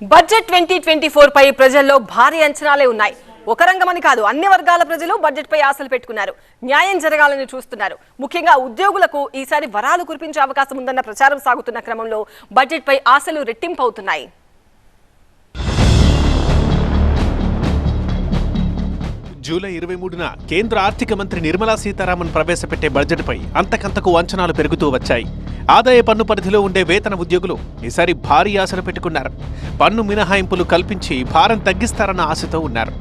Budget twenty twenty four పై ప్రజల్లో భారీ అంచనాలే ఉన్నాయి. ఒక రంగమని కాదు అన్ని వర్గాల ప్రజలు బడ్జెట్ పై ఆశలు పెట్టుకున్నారు. న్యాయం జరగాలని చూస్తున్నారు. ముఖ్యంగా ఉద్యోగులకు ఈసారి వరాలు కురిపించే అవకాశం ఉందన్న ప్రచారం సాగుతున్న క్రమంలో బడ్జెట్ పై ఆశలు రెట్టింపు జూలై ఇరవై మూడున కేంద్ర ఆర్థిక మంత్రి నిర్మలా సీతారామన్ ప్రవేశపెట్టే బడ్జెట్పై అంతకంతకు అంచనాలు పెరుగుతూ వచ్చాయి. ఆదాయ పన్ను పరిధిలో ఉండే వేతన ఉద్యోగులు ఈసారి భారీ ఆశలు పెట్టుకున్నారు. పన్ను మినహాయింపులు కల్పించి భారం తగ్గిస్తారన్న ఆశతో ఉన్నారు.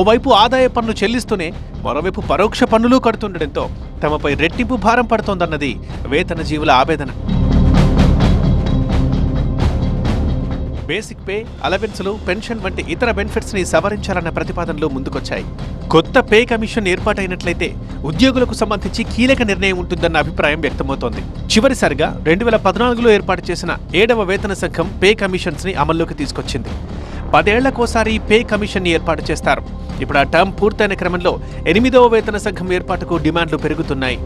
ఓవైపు ఆదాయ పన్ను చెల్లిస్తూనే మరోవైపు పరోక్ష పన్నులు కడుతుండటంతో తమపై రెట్టింపు భారం పడుతోందన్నది వేతన జీవుల ఆవేదన. బేసిక్ పే అలవెన్స్లు పెన్షన్ వంటి ఇతర బెనిఫిట్స్ని సవరించాలన్న ప్రతిపాదనలు ముందుకొచ్చాయి. కొత్త పే కమిషన్ ఏర్పాటైనట్లయితే ఉద్యోగులకు సంబంధించి కీలక నిర్ణయం ఉంటుందన్న అభిప్రాయం వ్యక్తమవుతోంది. చివరిసారిగా రెండు వేల పద్నాలుగులో ఏర్పాటు చేసిన ఏడవ వేతన సంఘం పే కమిషన్స్ని అమల్లోకి తీసుకొచ్చింది. పదేళ్ళకోసారి పే కమిషన్ని ఏర్పాటు చేస్తారు. ఇప్పుడు ఆ టర్మ్ పూర్తయిన క్రమంలో ఎనిమిదవ వేతన సంఘం ఏర్పాటుకు డిమాండ్లు పెరుగుతున్నాయి.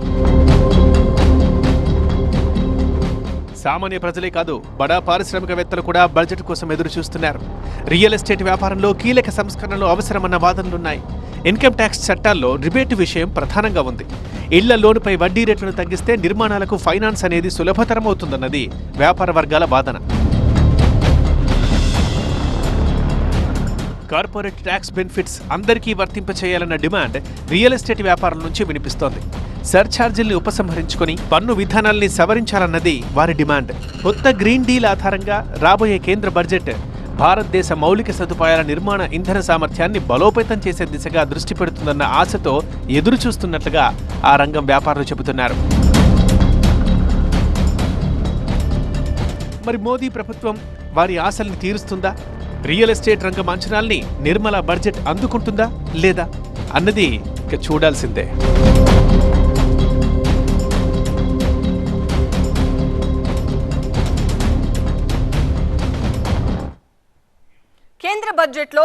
సామాన్య ప్రజలే కాదు బడా పారిశ్రామికవేత్తలు కూడా బడ్జెట్ కోసం ఎదురు చూస్తున్నారు రియల్ ఎస్టేట్ వ్యాపారంలో కీలక సంస్కరణలు అవసరమన్న వాదనలున్నాయి. ఇన్కమ్ ట్యాక్స్ చట్టాల్లో రిబేట్ విషయం ప్రధానంగా ఉంది. ఇళ్ళ లోనుపై వడ్డీ రేట్లను తగ్గిస్తే నిర్మాణాలకు ఫైనాన్స్ అనేది సులభతరం అవుతుందన్నది వ్యాపార వర్గాల వాదన. కార్పొరేట్ ట్యాక్స్ బెనిఫిట్స్ అందరికీ వర్తింపచేయాలన్న డిమాండ్ రియల్ ఎస్టేట్ వ్యాపారం నుంచి వినిపిస్తోంది. సర్ఛార్జీల్ని ఉపసంహరించుకొని పన్ను విధానాల్ని సవరించాలన్నది వారి డిమాండ్. కొత్త గ్రీన్ డీల్ ఆధారంగా రాబోయే కేంద్ర బడ్జెట్ భారతదేశ మౌలిక సదుపాయాల నిర్మాణ ఇంధన సామర్థ్యాన్ని బలోపేతం చేసే దిశగా దృష్టి పెడుతుందన్న ఆశతో ఎదురు చూస్తున్నట్లుగా ఆ రంగం వ్యాపారులు చెబుతున్నారు. మరి మోదీ ప్రభుత్వం వారి ఆశల్ని తీరుస్తుందా? రియల్ ఎస్టేట్ రంగం అంచనాల్ని నిర్మల బడ్జెట్ అందుకుంటుందా లేదా? అన్నది ఇక చూడాల్సిందే. కేంద్ర బడ్జెట్లో